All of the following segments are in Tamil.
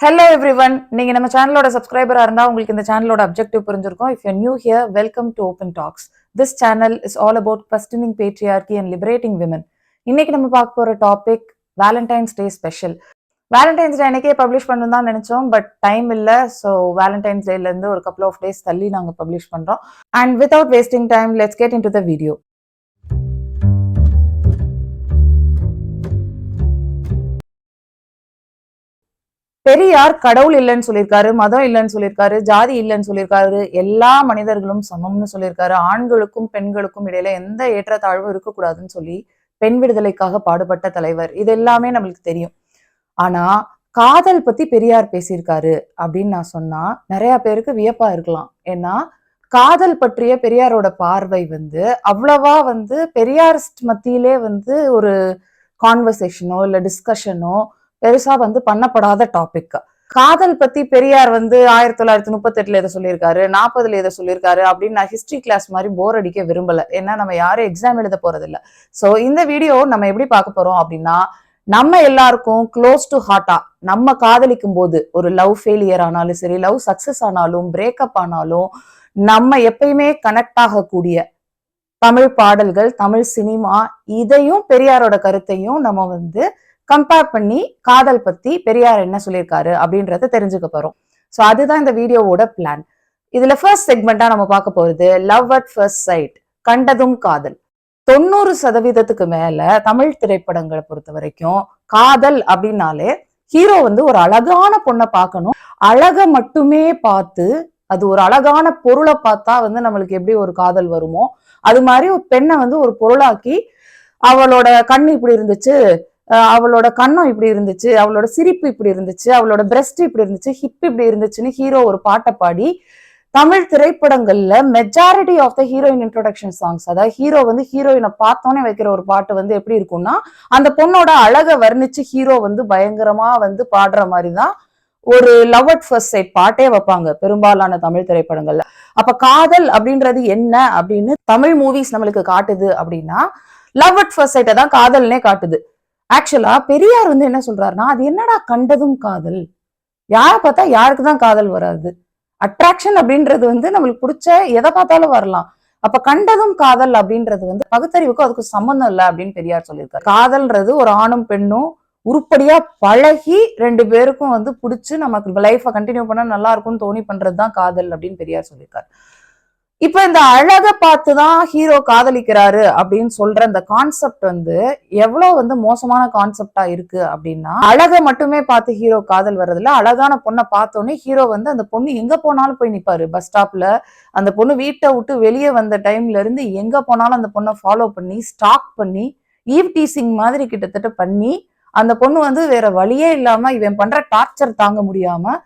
ஹலோ எவ்ரி ஒன் நீங்க நம்ம சேனலோட சப்ஸ்கிரைபராக இருந்தா உங்களுக்கு இந்த சேனலோட அப்ஜெக்டிவ் புரிஞ்சிருக்கும். If you new here welcome to open talks this channel is all about questioning patriarchy and liberating women இன்னைக்கு நம்ம பார்க்க போற topic Valentine's day special Valentine's day அன்னைக்கே பப்ளிஷ் பண்ணணும் தான் நினைச்சோம் பட் டைம் இல்லை. ஸோ வேலண்டைன்ஸ் டேல இருந்து ஒரு கப்பல் ஆஃப் டேஸ் தள்ளி நாங்கள் பப்ளிஷ் பண்றோம். And without wasting time let's get into the video Periyar கடவுள் இல்லைன்னு சொல்லியிருக்காரு மதம் இல்லைன்னு சொல்லியிருக்காரு ஜாதி இல்லைன்னு சொல்லியிருக்காரு எல்லா மனிதர்களும் சமம்னு சொல்லியிருக்காரு. ஆண்களுக்கும் பெண்களுக்கும் இடையில எந்த ஏற்றத்தாழ்வும் இருக்கக்கூடாதுன்னு சொல்லி பெண் விடுதலைக்காக பாடுபட்ட தலைவர். இது எல்லாமே நம்மளுக்கு தெரியும். ஆனா காதல் பத்தி பெரியார் பேசியிருக்காரு அப்படின்னு நான் சொன்னா நிறைய பேருக்கு வியப்பா இருக்கலாம். ஏன்னா காதல் பற்றிய பெரியாரோட பார்வை வந்து அவ்வளவா வந்து பெரியார் மத்தியிலே வந்து ஒரு கான்வர்சேஷனோ இல்ல டிஸ்கஷனோ பெருசா வந்து பண்ணப்படாத டாபிக் காதல் பத்தி பெரியார் வந்து ஆயிரத்தி தொள்ளாயிரத்தி முப்பத்தி எட்டுல இதை சொல்லியிருக்காரு நாற்பதுல இதை சொல்லியிருக்காரு அப்படின்னு நான் ஹிஸ்டரி கிளாஸ் மாதிரி போர் அடிக்க விரும்பல. ஏன்னா நம்ம யாரும் எக்ஸாம் எழுத போறது இல்ல சோ இந்த வீடியோ நம்ம எப்படி பார்க்க போறோம் அப்படின்னா நம்ம எல்லாருக்கும் க்ளோஸ் டு ஹார்ட்டா நம்ம காதலிக்கும் போது ஒரு லவ் ஃபெயிலியர் ஆனாலும் சரி லவ் சக்சஸ் ஆனாலும் பிரேக்கப் ஆனாலும் நம்ம எப்பயுமே கனெக்ட் ஆகக்கூடிய தமிழ் பாடல்கள் தமிழ் சினிமா இதையும் பெரியாரோட கருத்தையும் நம்ம வந்து கம்பேர் பண்ணி காதல் பத்தி பெரியார் என்ன சொல்லியிருக்காரு அப்படின்றத தெரிஞ்சுக்க போறோம். ஸோ அதுதான் இந்த வீடியோவோட பிளான் இதுல ஃபர்ஸ்ட் செக்மெண்டா நம்ம பார்க்க போறது லவ் அட் ஃபர்ஸ்ட் சைட் கண்டதும் காதல். தொண்ணூறு சதவீதத்துக்கு மேல தமிழ் திரைப்படங்களை பொறுத்த வரைக்கும் காதல் அப்படின்னாலே ஹீரோ வந்து ஒரு அழகான பொண்ணை பார்க்கணும். அழக மட்டுமே பார்த்து அது ஒரு அழகான பொருளை பார்த்தா வந்து நம்மளுக்கு எப்படி ஒரு காதல் வருமோ அது மாதிரி ஒரு பெண்ணை வந்து ஒரு பொருளாக்கி அவளோட கண் இப்படி இருந்துச்சு அவளோட கண்ணம் இப்படி இருந்துச்சு அவளோட சிரிப்பு இப்படி இருந்துச்சு அவளோட பிரஸ்ட் இப்படி இருந்துச்சு ஹிப் இப்படி இருந்துச்சுன்னு ஹீரோ ஒரு பாட்டை பாடி தமிழ் திரைப்படங்கள்ல majority of the heroine introduction songs அதாவது ஹீரோ வந்து ஹீரோயினை பார்த்தோன்னே வைக்கிற ஒரு பாட்டு வந்து எப்படி இருக்கும்னா அந்த பொண்ணோட அழகை வர்ணிச்சு ஹீரோ வந்து பயங்கரமா வந்து பாடுற மாதிரி தான் ஒரு லவ் அட் ஃபர்ஸ்ட் சைட் பாட்டே வைப்பாங்க பெரும்பாலான தமிழ் திரைப்படங்கள்ல. அப்ப காதல் அப்படின்றது என்ன அப்படின்னு தமிழ் மூவிஸ் நம்மளுக்கு காட்டுது அப்படின்னா லவ் அட் ஃபர்ஸ்ட் சைட்டை தான் காதல்னே காட்டுது. ஆக்சுவலா பெரியார் வந்து என்ன சொல்றாருன்னா அது என்னடா கண்டதும் காதல்? யாரை பார்த்தா யாருக்கு தான் காதல் வராது? அட்ராக்ஷன் அப்படின்றது வந்து நம்மளுக்கு பிடிச்ச எதை பார்த்தாலும் வரலாம். அப்ப கண்டதும் காதல் அப்படின்றது வந்து பகுத்தறிவுக்கும் அதுக்கு சம்மந்தம் இல்லை அப்படின்னு பெரியார் சொல்லியிருக்காரு. காதல்ன்றது ஒரு ஆணும் பெண்ணும் உருப்படியா பழகி ரெண்டு பேருக்கும் வந்து பிடிச்சி நமக்கு லைஃப்பை கண்டினியூ பண்ணா நல்லா இருக்கும்னு தோணி பண்றது தான் காதல் அப்படின்னு பெரியார் சொல்லியிருக்காரு. இப்ப இந்த அழக பார்த்துதான் ஹீரோ காதலிக்கிறாரு அப்படின்னு சொல்ற இந்த கான்செப்ட் வந்து எவ்வளவு வந்து மோசமான கான்செப்டா இருக்கு அப்படின்னா அழக மட்டுமே பார்த்து ஹீரோ காதல் வர்றதுல அழகான பொண்ணை பார்த்தோன்னே ஹீரோ வந்து அந்த பொண்ணு எங்க போனாலும் போய் நிப்பாரு. பஸ் ஸ்டாப்ல அந்த பொண்ணு வீட்டை விட்டு வெளியே வந்த டைம்ல இருந்து எங்க போனாலும் அந்த பொண்ணை ஃபாலோ பண்ணி ஸ்டாக் பண்ணி ஈவ் டீசிங் மாதிரி கிட்டத்தட்ட பண்ணி அந்த பொண்ணு வந்து வேற வழியே இல்லாம இவன் பண்ற டார்ச்சர் தாங்க முடியாம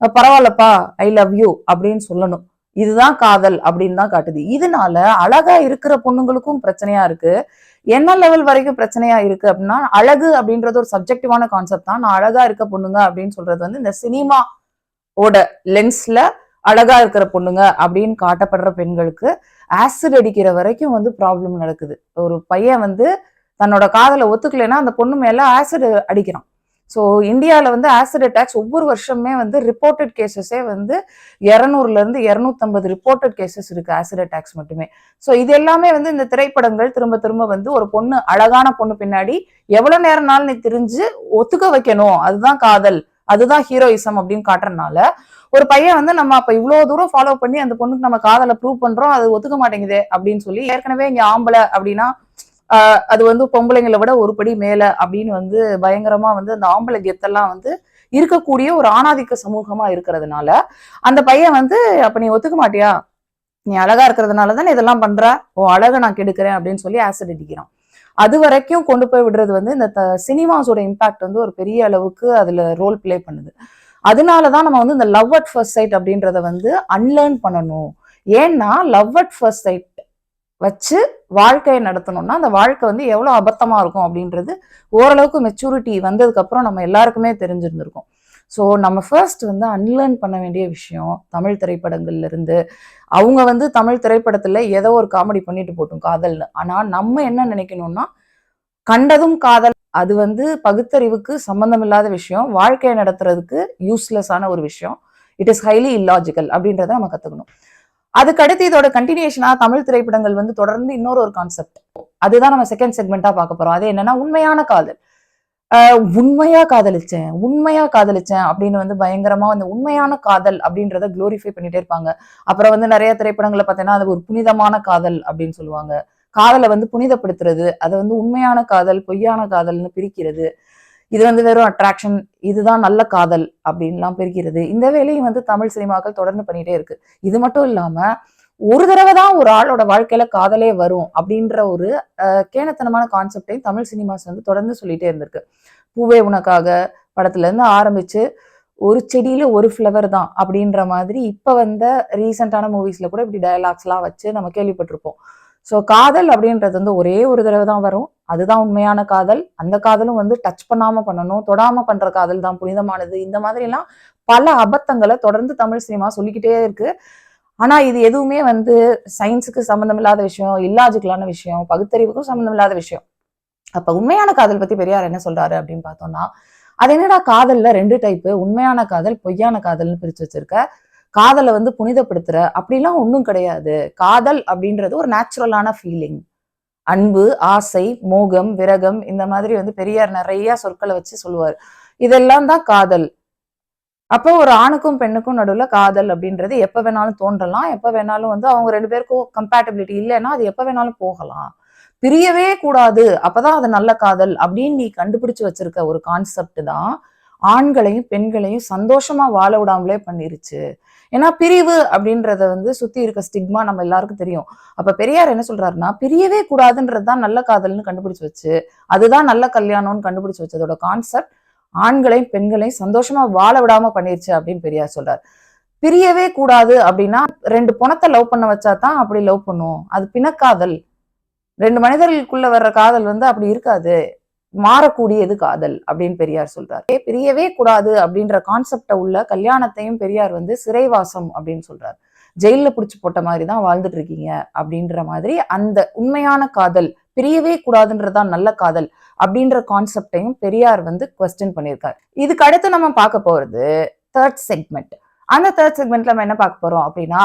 பரவாயில்லப்பா ஐ லவ் யூ அப்படின்னு சொல்லணும். இதுதான் காதல் அப்படின்னு தான் காட்டுது. இதனால அழகா இருக்கிற பொண்ணுங்களுக்கும் பிரச்சனையா இருக்கு. என்ன லெவல் வரைக்கும் பிரச்சனையா இருக்கு அப்படின்னா அழகு அப்படின்றது ஒரு சப்ஜெக்டிவான கான்செப்ட் தான். நான் அழகா இருக்க பொண்ணுங்க அப்படின்னு சொல்றது வந்து இந்த சினிமா ஓட லென்ஸ்ல அழகா இருக்கிற பொண்ணுங்க அப்படின்னு காட்டப்படுற பெண்களுக்கு ஆசிட் அடிக்கிற வரைக்கும் வந்து ப்ராப்ளம் நடக்குது. ஒரு பையன் வந்து தன்னோட காதலை ஒத்துக்கலைன்னா அந்த பொண்ணு மேல ஆசிட் அடிக்கிறான். ஸோ இந்தியாவில் வந்து ஆசிட் அட்டாக்ஸ் ஒவ்வொரு வருஷமே வந்து ரிப்போர்ட்டட் கேசஸே வந்து இரநூறுலேருந்து இரநூத்தம்பது ரிப்போர்ட்டட் கேசஸ் இருக்குது ஆசிட் அட்டாக்ஸ் மட்டுமே. ஸோ இது எல்லாமே வந்து இந்த திரைப்படங்கள் திரும்ப திரும்ப வந்து ஒரு பொண்ணு அழகான பொண்ணு பின்னாடி எவ்வளோ நேரம்னாலும் நீ தெரிஞ்சு ஒத்துக்க வைக்கணும்? அதுதான் காதல். அதுதான் ஹீரோயிசம் அப்படின்னு காட்டுறதுனால ஒரு பையன் வந்து நம்ம அப்ப இவ்வளவு தூரம் ஃபாலோ பண்ணி அந்த பொண்ணுக்கு நம்ம காதலை ப்ரூவ் பண்றோம் அது ஒத்துக்க மாட்டேங்குது அப்படின்னு சொல்லி ஏற்கனவே இங்க ஆம்பளை அப்படின்னா அது வந்து பொம்பளைங்களை விட ஒரு படி மேல அப்படின்னு வந்து பயங்கரமா வந்து அந்த ஆம்பளை கெத்தெல்லாம் வந்து இருக்கக்கூடிய ஒரு ஆணாதிக்க சமூகமா இருக்கிறதுனால அந்த பையன் வந்து அப்ப நீ ஒத்துக்க மாட்டியா? நீ அழகா இருக்கிறதுனால தானே இதெல்லாம் பண்ற? ஓ அழகை நான் கெடுக்கிறேன் அப்படின்னு சொல்லி ஆசிட் அடிக்கிறான் அது வரைக்கும் கொண்டு போய் விடுறது வந்து இந்த சினிமாஸோட இம்பாக்ட் வந்து ஒரு பெரிய அளவுக்கு அதுல ரோல் ப்ளே பண்ணுது. அதனாலதான் நம்ம வந்து இந்த லவ் அட் ஃபர்ஸ்ட் சைட் அப்படின்றத வந்து அன்லேர்ன் பண்ணணும். ஏன்னா லவ் அட் ஃபர்ஸ்ட் சைட் வச்சு வாழ்க்கையை நடத்தணும்னா அந்த வாழ்க்கை வந்து எவ்வளோ அபத்தமாக இருக்கும் அப்படின்றது ஓரளவுக்கு மெச்சூரிட்டி வந்ததுக்கப்புறம் நம்ம எல்லாருக்குமே தெரிஞ்சிருந்திருக்கும். ஸோ நம்ம ஃபர்ஸ்ட் வந்து அன்லேர்ன் பண்ண வேண்டிய விஷயம் தமிழ் திரைப்படங்கள்ல இருந்து அவங்க வந்து தமிழ் திரைப்படத்தில் ஏதோ ஒரு காமெடி பண்ணிட்டு போட்டோம் காதல்னு. ஆனால் நம்ம என்ன நினைக்கணும்னா கண்டதும் காதல் அது வந்து பகுத்தறிவுக்கு சம்பந்தம் இல்லாத விஷயம் வாழ்க்கையை நடத்துறதுக்கு யூஸ்லெஸ்ஸான ஒரு விஷயம். இட் இஸ் ஹைலி இல்லாஜிக்கல் அப்படின்றத நம்ம கற்றுக்கணும் அதுக்கடுத்து இதோட கண்டினியூஷனா தமிழ் திரைப்படங்கள் வந்து தொடர்ந்து இன்னொரு ஒரு கான்செப்ட் அதுதான் நம்ம செகண்ட் செக்மெண்டா பார்க்க போறோம். அது என்னன்னா உண்மையான காதல். உண்மையா காதலிச்சேன் உண்மையா காதலிச்சேன் அப்படின்னு வந்து பயங்கரமா அந்த உண்மையான காதல் அப்படின்றத குளோரிஃபை பண்ணிட்டே இருப்பாங்க. அப்புறம் வந்து நிறைய திரைப்படங்களை பார்த்தீங்கன்னா அது ஒரு புனிதமான காதல் அப்படின்னு சொல்லுவாங்க. காதலை வந்து புனிதப்படுத்துறது அதை வந்து உண்மையான காதல் பொய்யான காதல்னு பிரிக்கிறது. இது வந்து வெறும் அட்ராக்ஷன் இதுதான் நல்ல காதல் அப்படின்லாம் பிரிக்கிறது. இந்த வேலையும் வந்து தமிழ் சினிமாக்கள் தொடர்ந்து பண்ணிட்டே இருக்கு. இது மட்டும் இல்லாம ஒரு தடவை தான் ஒரு ஆளோட வாழ்க்கையில காதலே வரும் அப்படின்ற ஒரு கேனத்தனமான கேணத்தனமான கான்செப்டையும் தமிழ் சினிமாஸ் வந்து தொடர்ந்து சொல்லிட்டே இருந்திருக்கு. பூவே உனக்காக படத்துல இருந்து ஆரம்பிச்சு ஒரு செடியில ஒரு ஃப்ளவர் தான் அப்படின்ற மாதிரி இப்ப வந்த ரீசெண்டான மூவிஸ்ல கூட இப்படி டயலாக்ஸ் எல்லாம் வச்சு நம்ம கேள்விப்பட்டிருப்போம். ஸோ காதல் அப்படின்றது வந்து ஒரே ஒரு தடவை தான் வரும். அதுதான் உண்மையான காதல். அந்த காதலும் வந்து டச் பண்ணாம பண்ணணும் தொடாம பண்ற காதல் தான் புனிதமானது. இந்த மாதிரி எல்லாம் பல அபத்தங்களை தொடர்ந்து தமிழ் சினிமா சொல்லிக்கிட்டே இருக்கு. ஆனா இது எதுவுமே வந்து சயின்ஸுக்கு சம்மந்தம் இல்லாத விஷயம் இல்லாஜிக்கலான விஷயம் பகுத்தறிவுக்கும் சம்மந்தம் இல்லாத விஷயம். அப்ப உண்மையான காதல் பத்தி பெரியார் என்ன சொல்றாரு அப்படின்னு பார்த்தோம்னா அது என்னடா காதல்ல ரெண்டு டைப்பு உண்மையான காதல் பொய்யான காதல்னு பிரிச்சு வச்சிருக்க. காதலை வந்து புனிதப்படுத்துற அப்படிலாம் ஒன்றும் கிடையாது. காதல் அப்படின்றது ஒரு நேச்சுரலான ஃபீலிங் அன்பு ஆசை மோகம் விரகம் இந்த மாதிரி வந்து பெரியார் நிறைய சொற்களை வச்சு சொல்லுவார். இதெல்லாம் தான் காதல். அப்போ ஒரு ஆணுக்கும் பெண்ணுக்கும் நடுவில் காதல் அப்படின்றது எப்போ வேணாலும் தோன்றலாம். எப்போ வேணாலும் வந்து அவங்க ரெண்டு பேருக்கும் கம்பேட்டபிலிட்டி இல்லைன்னா அது எப்போ வேணாலும் போகலாம். பிரியவே கூடாது. அப்பதான் அது நல்ல காதல் அப்படின்னு நீ கண்டுபிடிச்சு வச்சிருக்க ஒரு கான்செப்ட் தான். ஆண்களையும் பெண்களையும் சந்தோஷமா வாழ விடாமலே பண்ணிருச்சு. ஏன்னா பிரிவு அப்படின்றத வந்து சுத்தி இருக்க ஸ்டிக்மா நம்ம எல்லாருக்கும் தெரியும். அப்ப பெரியார் என்ன சொல்றாருன்னா பிரியவே கூடாதுன்றதுதான் நல்ல காதல்னு கண்டுபிடிச்சு வச்சு அதுதான் நல்ல கல்யாணம்னு கண்டுபிடிச்சு வச்சதோட கான்செப்ட் ஆண்களையும் பெண்களையும் சந்தோஷமா வாழ விடாம பண்ணிருச்சு அப்படின்னு பெரியார் சொல்றாரு. பிரியவே கூடாது அப்படின்னா ரெண்டு பணத்தை லவ் பண்ண வச்சா தான் அப்படி லவ் பண்ணும். அது பிணக்காதல். ரெண்டு மனிதர்களுக்குள்ள வர்ற காதல் வந்து அப்படி இருக்காது. மாறக்கூடியது காதல் அப்படின்னு பெரியார் சொல்றாரு. ஏ, பிரியவே கூடாது அப்படின்ற கான்செப்ட உள்ள கல்யாணத்தையும் பெரியார் வந்து சிறைவாசம் அப்படின்னு சொல்றாரு. ஜெயில பிடிச்சி போட்ட மாதிரி தான் வாழ்ந்துட்டு இருக்கீங்க அப்படின்ற மாதிரி அந்த உண்மையான காதல் பிரியவே கூடாதுன்றதுதான் நல்ல காதல் அப்படின்ற கான்செப்டையும் பெரியார் வந்து கொஸ்டின் பண்ணியிருக்காரு. இதுக்கு அடுத்து நம்ம பார்க்க போறது தேர்ட் செக்மெண்ட் அந்த தேர்ட் செக்மெண்ட்ல நம்ம என்ன பார்க்க போறோம் அப்படின்னா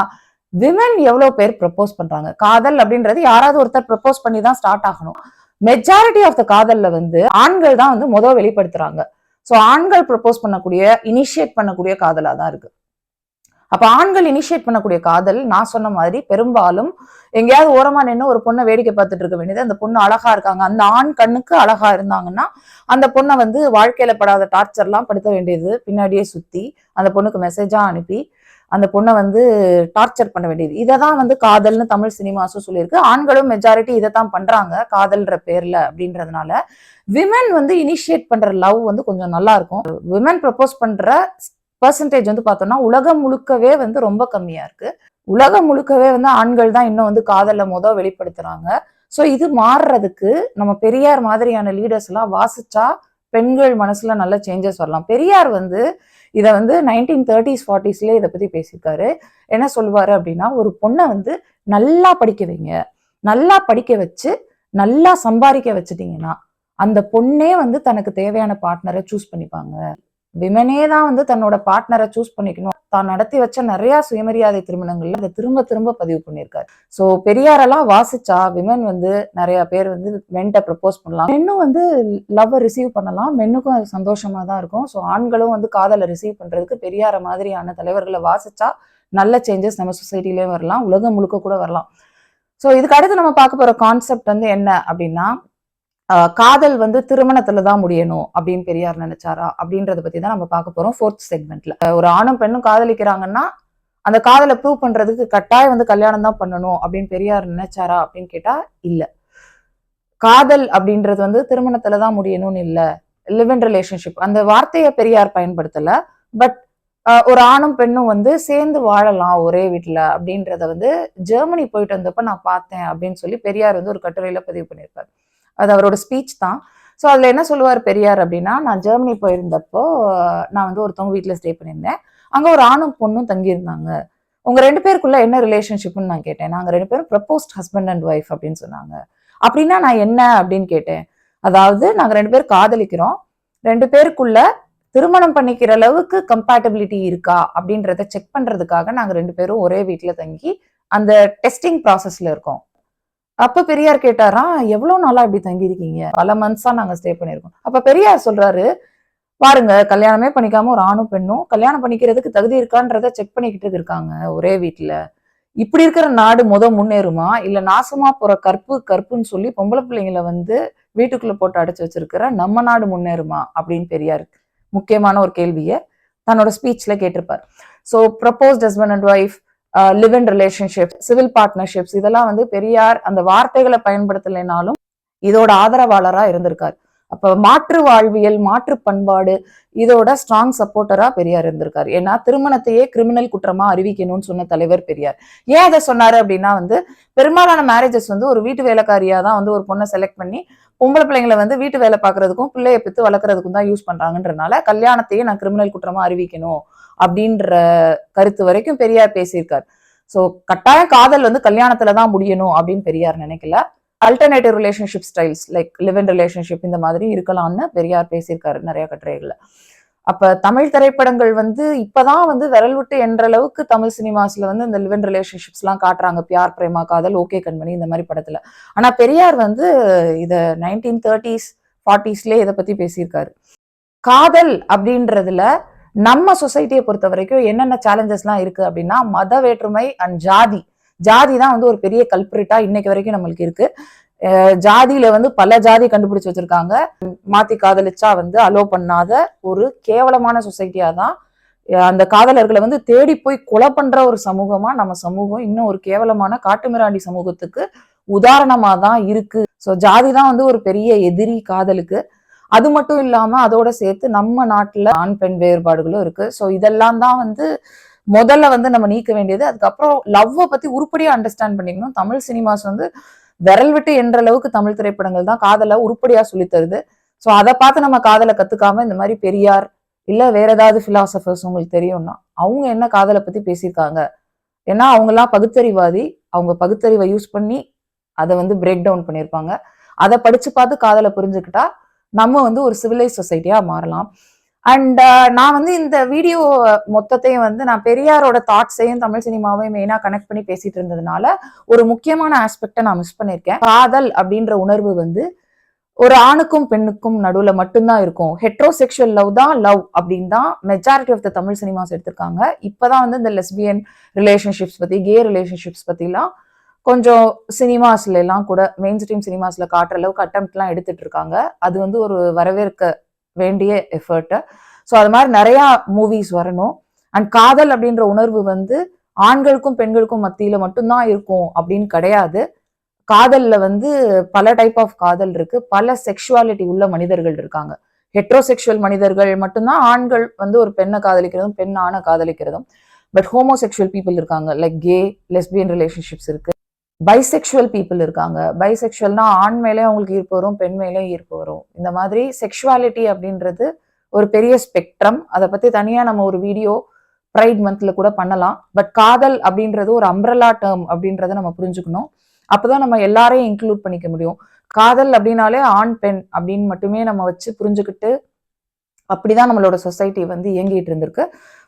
விமன் எவ்வளவு பேர் ப்ரப்போஸ் பண்றாங்க? காதல் அப்படின்றது யாராவது ஒருத்தர் ப்ரப்போஸ் பண்ணி தான் ஸ்டார்ட் ஆகணும். மெஜாரிட்டி ஆஃப் த காதல்ல வந்து ஆண்கள் தான் வந்து மொதல் வெளிப்படுத்துறாங்க. ஸோ ஆண்கள் ப்ரப்போஸ் பண்ணக்கூடிய இனிஷியேட் பண்ணக்கூடிய காதலா தான் இருக்கு. அப்ப ஆண்கள் இனிஷியேட் பண்ணக்கூடிய காதல் நான் சொன்ன மாதிரி பெரும்பாலும் எங்கேயாவது ஓரமா நின்று ஒரு பொண்ணை வேடிக்கை பார்த்துட்டு இருக்க வேண்டியது அந்த பொண்ணு அழகா இருக்காங்க. அந்த ஆண் கண்ணுக்கு அழகா இருந்தாங்கன்னா அந்த பொண்ணை வந்து வாழ்க்கையில படாத டார்ச்சர்லாம் படுத்த வேண்டியது பின்னாடியே சுத்தி அந்த பொண்ணுக்கு மெசேஜா அனுப்பி அந்த பொண்ணை வந்து டார்ச்சர் பண்ண வேண்டியது. இதை தான் வந்து காதல்னு தமிழ் சினிமாஸும் சொல்லியிருக்கு. ஆண்களும் மெஜாரிட்டி இதை தான் பண்றாங்க காதல்ன்ற பேர்ல அப்படின்றதுனால. விமன் வந்து இனிஷியேட் பண்ற லவ் வந்து கொஞ்சம் நல்லா இருக்கும் விமன் ப்ரப்போஸ் பண்ற பர்சன்டேஜ் வந்து பார்த்தோம்னா உலகம் முழுக்கவே வந்து ரொம்ப கம்மியா இருக்கு. உலகம் முழுக்கவே வந்து ஆண்கள் தான் இன்னும் வந்து காதல்ல முத வெளிப்படுத்துறாங்க. ஸோ இது மாறுறதுக்கு நம்ம பெரியார் மாதிரியான லீடர்ஸ் எல்லாம் வாசிச்சா பெண்கள் மனசுல நல்ல சேஞ்சஸ் வரலாம். பெரியார் வந்து இதை வந்து நைன்டீன் தேர்ட்டிஸ் ஃபார்ட்டிஸ்லேயே இதை பத்தி பேசியிருக்காரு. என்ன சொல்லுவாரு அப்படின்னா ஒரு பொண்ணை வந்து நல்லா படிக்க வைங்க. நல்லா படிக்க வச்சு நல்லா சம்பாதிக்க வச்சுட்டீங்கன்னா அந்த பொண்ணே வந்து தனக்கு தேவையான பார்ட்னரை சூஸ் பண்ணிப்பாங்க. விமனே தான் வந்து தன்னோட பார்ட்னரை சூஸ் பண்ணிக்கணும். தான் நடத்தி வச்ச நிறைய சுயமரியாதை திருமணங்கள்ல அதை திரும்ப திரும்ப பதிவு பண்ணியிருக்காரு. ஸோ பெரியாரெல்லாம் வாசிச்சா விமன் வந்து நிறைய பேர் வந்து மென்ட்ட ப்ரப்போஸ் பண்ணலாம். மென்னும் வந்து லவ்வை ரிசீவ் பண்ணலாம். மென்னுக்கும் அது சந்தோஷமா தான் இருக்கும். ஸோ ஆண்களும் வந்து காதலை ரிசீவ் பண்றதுக்கு பெரியார மாதிரியான தலைவர்களை வாசிச்சா நல்ல சேஞ்சஸ் நம்ம சொசைட்டிலயும் வரலாம். உலகம் முழுக்க கூட வரலாம். ஸோ இதுக்கு அடுத்து நம்ம பார்க்க போற கான்செப்ட் வந்து என்ன அப்படின்னா காதல் வந்து திருமணத்துல தான் முடியணும் அப்படின்னு பெரியார் நினைச்சாரா அப்படின்றத பத்தி தான் நம்ம பார்க்க போறோம் ஃபோர்த் செக்மெண்ட்ல ஒரு ஆணும் பெண்ணும் காதலிக்கிறாங்கன்னா அந்த காதலை ப்ரூவ் பண்றதுக்கு கட்டாயம் வந்து கல்யாணம் தான் பண்ணணும் அப்படின்னு பெரியார் நினைச்சாரா அப்படின்னு கேட்டா இல்ல. காதல் அப்படின்றது வந்து திருமணத்துல தான் முடியணும்னு இல்ல. லிவ் இன் ரிலேஷன்ஷிப் அந்த வார்த்தையை பெரியார் பயன்படுத்தல. பட் ஒரு ஆணும் பெண்ணும் வந்து சேர்ந்து வாழலாம் ஒரே வீட்டுல அப்படின்றத வந்து ஜெர்மனி போயிட்டு வந்தப்ப நான் பார்த்தேன் அப்படின்னு சொல்லி பெரியார் வந்து ஒரு கட்டுரையில பதிவு பண்ணியிருப்பார். அது அவரோட ஸ்பீச் தான். ஸோ அதில் என்ன சொல்லுவார் பெரியார் அப்படின்னா நான் ஜெர்மனி போயிருந்தப்போ நான் வந்து ஒருத்தவங்க வீட்டில் ஸ்டே பண்ணியிருந்தேன். அங்கே ஒரு ஆணும் பொண்ணும் தங்கியிருந்தாங்க. உங்கள் ரெண்டு பேருக்குள்ள என்ன ரிலேஷன்ஷிப்னு நான் கேட்டேன். நாங்கள் ரெண்டு பேரும் ப்ரப்போஸ்ட் ஹஸ்பண்ட் அண்ட் ஒய்ஃப் அப்படின்னு சொன்னாங்க. அப்படின்னா நான் என்ன அப்படின்னு கேட்டேன். அதாவது நாங்கள் ரெண்டு பேரும் காதலிக்கிறோம். ரெண்டு பேருக்குள்ள திருமணம் பண்ணிக்கிற அளவுக்கு கம்பேட்டபிலிட்டி இருக்கா அப்படின்றத செக் பண்ணுறதுக்காக நாங்கள் ரெண்டு பேரும் ஒரே வீட்டில் தங்கி அந்த டெஸ்டிங் ப்ராசஸில் இருக்கோம். அப்ப பெரியார் கேட்டாரா எவ்வளவு நாளா இப்படி தங்கி இருக்கீங்க பல மந்த்ஸா நாங்க ஸ்டே பண்ணிருக்கோம் அப்ப பெரியார் சொல்றாரு பாருங்க கல்யாணமே பண்ணிக்காம ஒரு ஆணும் பெண்ணும் கல்யாணம் பண்ணிக்கிறதுக்கு தகுதி இருக்கான்றத செக் பண்ணிக்கிட்டு இருக்காங்க ஒரே வீட்ல. இப்படி இருக்கிற நாடு முத முன்னேறுமா? இல்ல நாசமா போற கற்பு கற்புன்னு சொல்லி பொம்பளை பிள்ளைங்களை வந்து வீட்டுக்குள்ள போட்டு அடைச்சு வச்சிருக்கிற நம்ம நாடு முன்னேறுமா? அப்படின்னு பெரியார் முக்கியமான ஒரு கேள்வியை தன்னோட ஸ்பீச்ல கேட்டிருப்பார். So proposed husband and wife live in relationship civil partnerships இதெல்லாம் வந்து பெரியார் அந்த வார்த்தைகளை பயன்படுத்தலைனாலும் இதோட ஆதரவாளரா இருந்திருக்கார். அப்ப மாற்று வாழ்வியல் மாற்று பண்பாடு இதோட ஸ்ட்ராங் சப்போர்ட்டரா பெரியார் இருந்திருக்காரு. ஏன்னா திருமணத்தையே கிரிமினல் குற்றமா அறிவிக்கணும்னு சொன்ன தலைவர் பெரியார். ஏன் அதை சொன்னாரு அப்படின்னா வந்து பெரும்பாலான மேரேஜஸ் வந்து ஒரு வீட்டு வேலைக்காரியா தான் வந்து ஒரு பொண்ணை செலக்ட் பண்ணி பொம்பளை பிள்ளைங்களை வந்து வீட்டு வேலை பார்க்கறதுக்கும் பிள்ளைய பித்து வளர்க்குறதுக்கும் தான் யூஸ் பண்றாங்கன்றனால கல்யாணத்தையே நான் கிரிமினல் குற்றமா அறிவிக்கணும். அப்படின்ற கருத்து வரைக்கும் பெரியார் பேசியிருக்காரு. ஸோ கட்டாய காதல் வந்து கல்யாணத்துல தான் முடியணும் அப்படின்னு பெரியார் நினைக்கல. Alternative relationship styles like live in relationship இந்த மாதிரி இருக்கலாம்னு பெரியார் பேசியிருக்காரு நிறைய கட்டுரைகள்ல. அப்ப தமிழ் திரைப்படங்கள் வந்து இப்பதான் வந்து விரல் விட்டு என்ற அளவுக்கு தமிழ் சினிமாஸ்ல வந்து இந்த லிவ் இன் ரிலேஷன்ஷிப்ஸ் எல்லாம் காட்டுறாங்க பியார் பிரேமா காதல் ஓகே கண்மணி இந்த மாதிரி படத்துல. ஆனா பெரியார் வந்து இத நைன்டீன் தேர்ட்டிஸ் ஃபார்ட்டிஸ்லேயே இதை பத்தி பேசியிருக்காரு. காதல் அப்படின்றதுல நம்ம சொசைட்டியை பொறுத்த வரைக்கும் என்னென்ன சேலஞ்சஸ்லாம் இருக்கு அப்படின்னா மத வேற்றுமை அண்ட் ஜாதி. ஜாதி தான் வந்து ஒரு பெரிய கல்பிரிட்டா இன்னைக்கு வரைக்கும் நம்மளுக்கு இருக்கு. ஜாதியில வந்து பல ஜாதி கண்டுபிடிச்சு வச்சிருக்காங்க. மாத்தி காதலிச்சா வந்து அலோ பண்ணாத ஒரு கேவலமான சொசைட்டியா தான் அந்த காதலர்களை வந்து தேடி போய் கொலை பண்ற ஒரு சமூகமா நம்ம சமூகம் இன்னும் ஒரு கேவலமான காட்டுமிராண்டி சமூகத்துக்கு உதாரணமா தான் இருக்கு. ஸோ ஜாதி தான் வந்து ஒரு பெரிய எதிரி காதலுக்கு. அது மட்டும் இல்லாம அதோட சேர்த்து நம்ம நாட்டுல ஆண் பெண் வேறுபாடுகளும் இருக்கு. ஸோ இதெல்லாம் தான் வந்து முதல்ல வந்து நம்ம நீக்க வேண்டியது. அதுக்கப்புறம் லவ்வை பத்தி உருப்படியா அண்டர்ஸ்டாண்ட் பண்ணிக்கணும். தமிழ் சினிமாஸ் வந்து விரல் விட்டு என்ற அளவுக்கு தமிழ் திரைப்படங்கள் தான் காதலை உருப்படியா சொல்லித் தருது. ஸோ அதை பார்த்து நம்ம காதலை கத்துக்காம இந்த மாதிரி பெரியார் இல்ல வேற ஏதாவது பிலாசபர்ஸ் உங்களுக்கு தெரியும்னா அவங்க என்ன காதலை பத்தி பேசியிருக்காங்க? ஏன்னா அவங்கெல்லாம் பகுத்தறிவாதி. அவங்க பகுத்தறிவை யூஸ் பண்ணி அதை வந்து பிரேக் டவுன் பண்ணியிருப்பாங்க. அதை படிச்சு பார்த்து காதலை புரிஞ்சுக்கிட்டா நம்ம வந்து ஒரு சிவிலைஸ் சொசைட்டியா மாறலாம். அண்ட் uh, நான் வந்து இந்த வீடியோ மொத்தத்தையும் வந்து நான் பெரியாரோட தாட்ஸையும் தமிழ் சினிமாவையும் மெயினாக கனெக்ட் பண்ணி பேசிட்டு இருந்ததுனால ஒரு முக்கியமான ஆஸ்பெக்டை நான் மிஸ் பண்ணியிருக்கேன். காதல் அப்படின்ற உணர்வு வந்து ஒரு ஆணுக்கும் பெண்ணுக்கும் நடுவுல மட்டும்தான் இருக்கும். ஹெட்ரோசெக்ஷுவல் லவ் தான் லவ் அப்படின்னு தான் majority of the Tamil cinemas எடுத்திருக்காங்க. இப்போதான் வந்து இந்த லெஸ்பியன் ரிலேஷன்ஷிப்ஸ் பத்தி கே ரிலேஷன்ஷிப்ஸ் பற்றிலாம் கொஞ்சம் சினிமாஸ்ல எல்லாம் கூட மெயின் ஸ்ட்ரீம் சினிமாஸ்ல காட்டுற அளவுக்கு அட்டம்ப்ட்லாம் எடுத்துட்டு இருக்காங்க அது வந்து ஒரு வரவேற்க வேண்டிய எஃபர்ட்டு ஸோ அது மாதிரி நிறையா மூவிஸ் வரணும். அண்ட் காதல் அப்படின்ற உணர்வு வந்து ஆண்களுக்கும் பெண்களுக்கும் மத்தியில மட்டும்தான் இருக்கும் அப்படின்னு கிடையாது. காதல்ல வந்து பல டைப் ஆஃப் காதல் இருக்கு. பல செக்ஷுவாலிட்டி உள்ள மனிதர்கள் இருக்காங்க. ஹெட்ரோசெக்ஷுவல் மனிதர்கள் மட்டும்தான் ஆண்கள் வந்து ஒரு பெண்ணை காதலிக்கிறதும் பெண் ஆணை காதலிக்கிறதும். பட் ஹோமோசெக்ஷுவல் பீப்புள் இருக்காங்க. லைக் கே லெஸ்பியன் ரிலேஷன்ஷிப்ஸ் இருக்கு. பைசெக்ஷுவல் பீப்புள் இருக்காங்க. பைசெக்ஷுவல்னா ஆண் மேலே அவங்களுக்கு ஈர்ப்பு வரும் பெண் மேலேயும் ஈர்ப்பு வரும். இந்த மாதிரி செக்ஷுவாலிட்டி அப்படின்றது ஒரு பெரிய ஸ்பெக்ட்ரம் அதை பத்தி தனியா நம்ம ஒரு வீடியோ ப்ரைட் மந்த்ல கூட பண்ணலாம். பட் காதல் அப்படின்றது ஒரு அம்ரலா டேர்ம் அப்படின்றத நம்ம புரிஞ்சுக்கணும். அப்போதான் நம்ம எல்லாரையும் இன்க்ளூட் பண்ணிக்க முடியும். காதல் அப்படின்னாலே ஆண் பெண் அப்படின்னு மட்டுமே நம்ம வச்சு புரிஞ்சுக்கிட்டு அப்படிதான் நம்மளோட சொசைட்டி வந்து இயங்கிட்டு இருந்திருக்கு.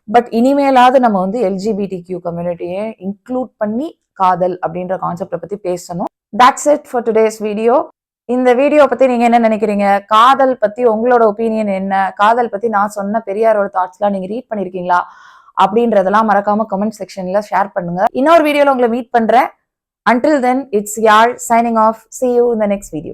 பட் இனிமேலாவது நம்ம வந்து எல்ஜிபிடி கியூ கம்யூனிட்டியை இன்க்ளூட் பண்ணி காதல் அப்படின்ற கான்செப்டை பத்தி பேசணும். That's it for today's video இந்த வீடியோ பத்தி நீங்க என்ன நினைக்கிறீங்க? காதல் பத்தி உங்களோட ஒப்பீனியன் என்ன? காதல் பத்தி நான் சொன்ன பெரியாரோட தாட்ஸ்லாம் நீங்க ரீட் பண்ணிருக்கீங்களா? அப்படின்றதெல்லாம் மறக்காம கமெண்ட் செக்ஷன்ல ஷேர் பண்ணுங்க. இன்னொரு வீடியோல உங்களை மீட் பண்றேன். Until then it's Yazh signing off see you in the next